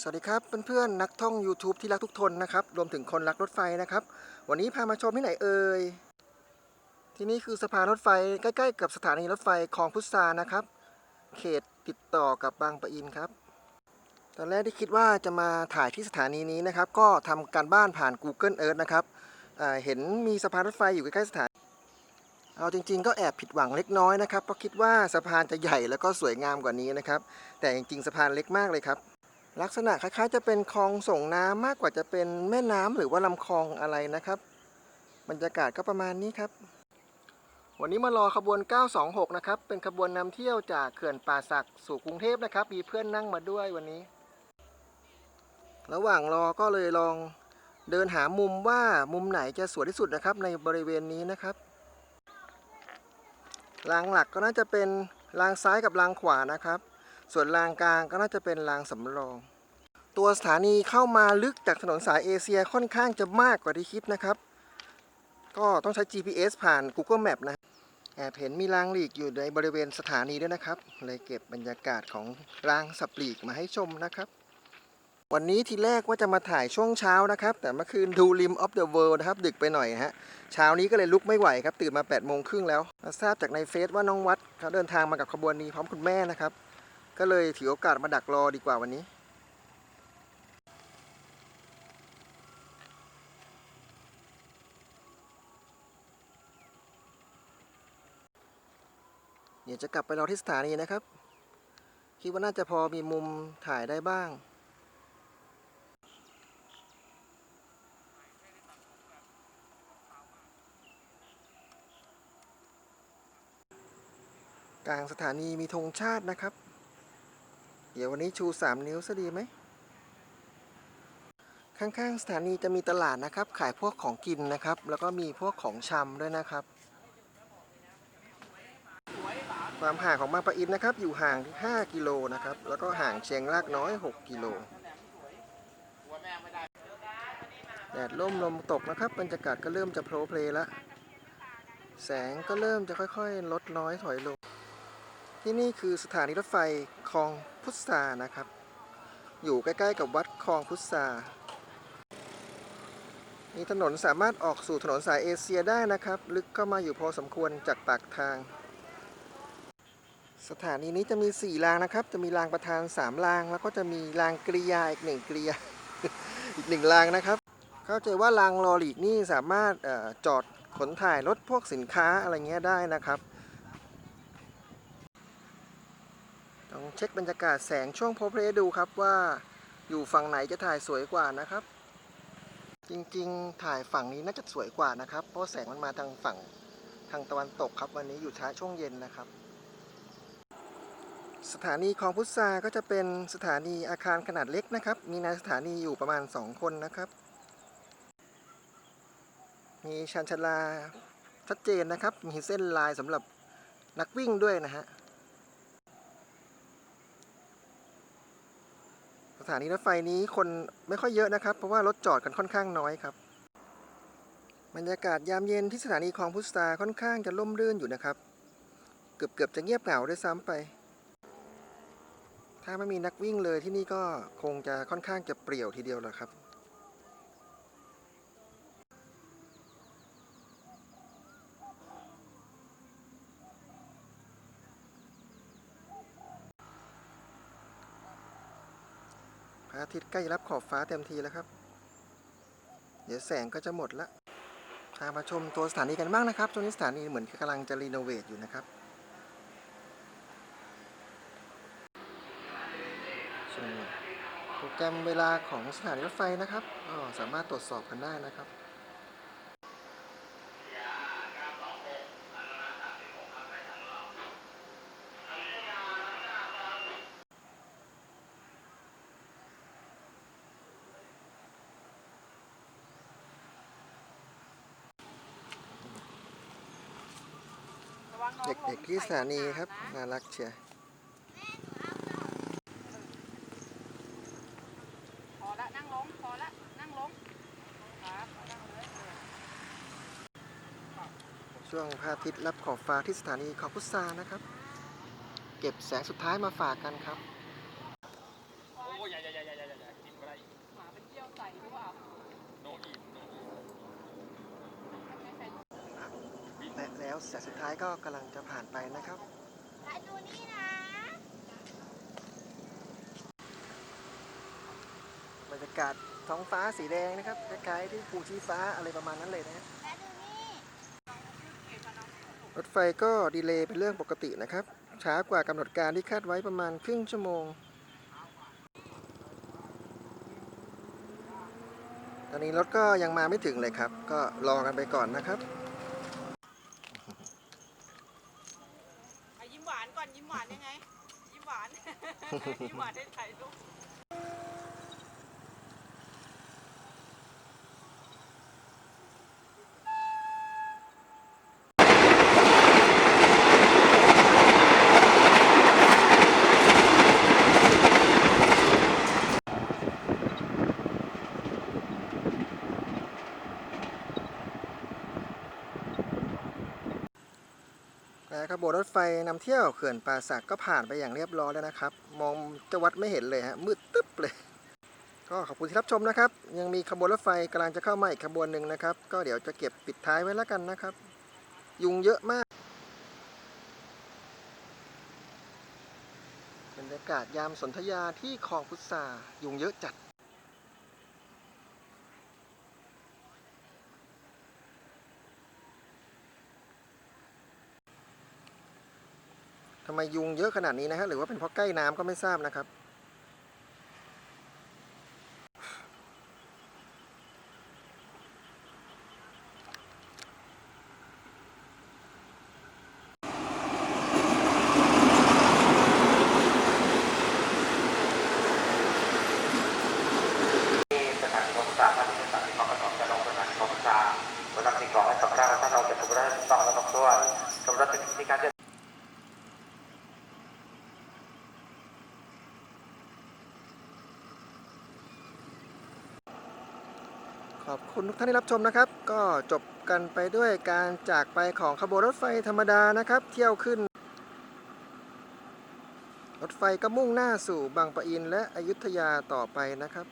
สวัสดีครับเพื่อนๆนักท่อง YouTube ที่รักทุกทนนะครับรวมถึงคนรักรถไฟนะครับ วันนี้พามาชมที่ไหนเอ่ยที่นี่คือสะพานรถไฟใกล้ๆ กับสถานีรถไฟคลองพุทรานะครับ เขตติดต่อกับบางปะอินครับ ตอนแรกที่คิดว่าจะมาถ่ายที่สถานีนี้นะครับ ก็ทำการบ้านผ่าน Google Earth นะครับเห็นมีสะพานรถไฟอยู่ใกล้ๆสถานีเอาจริงๆ ก็แอบผิดหวังเล็กน้อยนะครับเพราะคิดว่าสะพานจะใหญ่แล้วก็สวยงามกว่านี้นะครับ แต่จริงๆสะพานเล็กมากเลยครับ ลักษณะคล้ายๆ จะเป็นคลองส่งน้ำมากกว่าจะเป็นแม่น้ำหรือว่าลำคลองอะไรนะครับ บรรยากาศก็ประมาณนี้ครับ วันนี้มารอขบวน 926 นะครับ เป็นขบวนนำเที่ยวจากเขื่อนป่าสักสู่กรุงเทพนะครับ มีเพื่อนนั่งมาด้วยวันนี้ ระหว่างรอก็เลยลองเดินหามุมว่ามุมไหนจะสวยที่สุดนะครับ ในบริเวณนี้นะครับรางหลักก็น่าจะเป็นรางซ้ายกับรางขวานะครับ ส่วนรางกลางก็น่าจะเป็นรางสำรอง ตัวสถานีเข้ามาลึกจากถนนสายเอเชียค่อนข้างจะมากกว่าที่คิดนะครับ ก็ต้องใช้ GPS ผ่าน Google Map นะแอบเห็นมีรางหลีกอยู่ในบริเวณสถานีด้วยนะครับ เลยเก็บบรรยากาศของรางสับหลีกมาให้ชมนะครับ วันนี้ทีแรกว่าจะมาถ่ายช่วงเช้านะครับ แต่เมื่อคืนดู Rim of the World นะครับ ดึกไปหน่อยฮะ เช้านี้ก็เลยลุกไม่ไหวครับ ตื่นมา8ปดโมงครึ่งแล้วทราบจากในเฟซว่าน้องวัดเขาเดินทางมากับขบวนนี้พร้อมคุณแม่นะครับ ก็เลยถือโอกาสมาดักรอดีกว่าวันนี้ เดี๋ยวจะกลับไปรอที่สถานีนะครับ คิดว่าน่าจะพอมีมุมถ่ายได้บ้างกลางสถานีมีธงชาตินะครับ เดี๋ยววันนี้ชู3นิ้วซะดีไหม ข้างๆสถานีจะมีตลาดนะครับ ขายพวกของกินนะครับ แล้วก็มีพวกของชำด้วยนะครับ ความห่างของบางปะอินนะครับ อยู่ห่างที่5กิโลนะครับ แล้วก็ห่างเชียงรากน้อย 6 กิโลแดดร่มลมตกนะครับบรรยากาศก็เริ่มจะโพลเพลแล้วแสงก็เริ่มจะค่อยๆ ลดน้อยถอยลง ที่นี่คือสถานีรถไฟคลอง พุทรานะครับ อยู่ใกล้ๆกับวัดคลองพุทรามีถนนสามารถออกสู่ถนนสายเอเชียได้นะครับ ลึกเข้ามาอยู่พอสมควรจากปากทาง สถานีนี้จะมี 4 รางนะครับ จะมีรางประธาน 3 ราง แล้วก็จะมีรางกริยาอีกหนึ่งกริยาอีกหนึ่งรางนะครับ เข้าใจว่ารางลอหลีกนี่สามารถออจอดขนถ่ายรถพวกสินค้าอะไรเงี้ยได้นะครับ ต้อง เช็คบรรยากาศแสงช่วงโพเพลดูครับว่าอยู่ฝั่งไหนจะถ่ายสวยกว่านะครับ จริงๆถ่ายฝั่งนี้น่าจะสวยกว่านะครับ เพราะแสงมันมาทางฝั่งทางตะวันตกครับ วันนี้อยู่ช้าช่วงเย็นนะครับ สถานีคลองพุทราก็จะเป็นสถานีอาคารขนาดเล็กนะครับ มีนายสถานีอยู่ประมาณ 2 คนนะครับ มีชันชลาชัดเจนนะครับ มีเส้นลายสำหรับนักวิ่งด้วยนะฮะ สถานีรถไฟนี้คนไม่ค่อยเยอะนะครับ เพราะว่ารถจอดกันค่อนข้างน้อยครับ บรรยากาศยามเย็นที่สถานีคลองพุทธาค่อนข้างจะร่มรื่นอยู่นะครับ เกือบเกือบจะเงียบเหงาด้วยซ้ำไป ถ้าไม่มีนักวิ่งเลยที่นี่ก็คงจะค่อนข้างจะเปรี่ยวทีเดียวแหละครับ ระอาทิตย์ใกล้รับขอบฟ้าเต็มทีแล้วครับ เดี๋ยวแสงก็จะหมดละพามาชมตัวสถานีกันบ้างนะครับตัวนี้สถานีเหมือนกำลังจะรีโนเวทอยู่นะครับโปรแกรมเวลาของสถานีรถไฟนะครับก็สามารถตรวจสอบกันได้นะครับ เด็กๆที่สถานีครับ น่ารักเชียร์พอละนั่งลงพอละนั่งลงครับนั่งเลยช่วงพระอาทิตย์รับขอบฟ้าที่สถานีขอบพุทรานะครับ เก็บแสงสุดท้ายมาฝากกันครับ โอ้ยใหญ่ใหญ่ใหญ่ใหญ่ แล้วแต่สุดท้ายก็กำลังจะผ่านไปนะครับ มาดูนี่นะ บรรยากาศท้องฟ้าสีแดงนะครับคล้ายๆที่ภูชีฟ้าอะไรประมาณนั้นเลยนะฮะมาดูนี่รถไฟก็ดีเลย์เป็นเรื่องปกตินะครับ ช้ากว่ากำหนดการที่คาดไว้ประมาณครึ่งชั่วโมง ตอนนี้รถก็ยังมาไม่ถึงเลยครับ ก็รอกันไปก่อนนะครับ อะยิ้มหวานก่อนยิ้มหวานยังไง ยิ้มหวาน ยิ้มาได้ถ่ายรูปและขบวนรถไฟนำเที่ยวเขื่อนป่าสักก็ผ่านไปอย่างเรียบร้อยแล้วนะครับ มองจะวัดไม่เห็นเลยฮะมืดตึ๊บเลย ก็ขอบคุณที่รับชมนะครับ ยังมีขบวนรถไฟกำลังจะเข้ามาอีกขบวนหนึ่งนะครับ ก็เดี๋ยวจะเก็บปิดท้ายไว้แล้วกันนะครับ ยุงเยอะมากบรรยากาศยามสนธยาที่คลองพุทรายุงเยอะจัด ทำไมยุงเยอะขนาดนี้นะฮะ หรือว่าเป็นเพราะใกล้น้ำก็ไม่ทราบนะครับสถานีของสาท่านที่สถานีของกระทรวงจะลงสถานีของสาบนนำสิ่งขอให้กับเราท่านเราจะถูกได้ถูกต้องและครบถ้วนสำหรับเป็นวิธีการเดิน ข อบคุณทุกท่านที่รับชมนะครับ ก็จบกันไปด้วยการจากไปของขบวนรถไฟธรรมดานะครับ เที่ยวขึ้น รถไฟก็มุ่งหน้าสู่บางปะอินและอยุธยาต่อไปนะครับ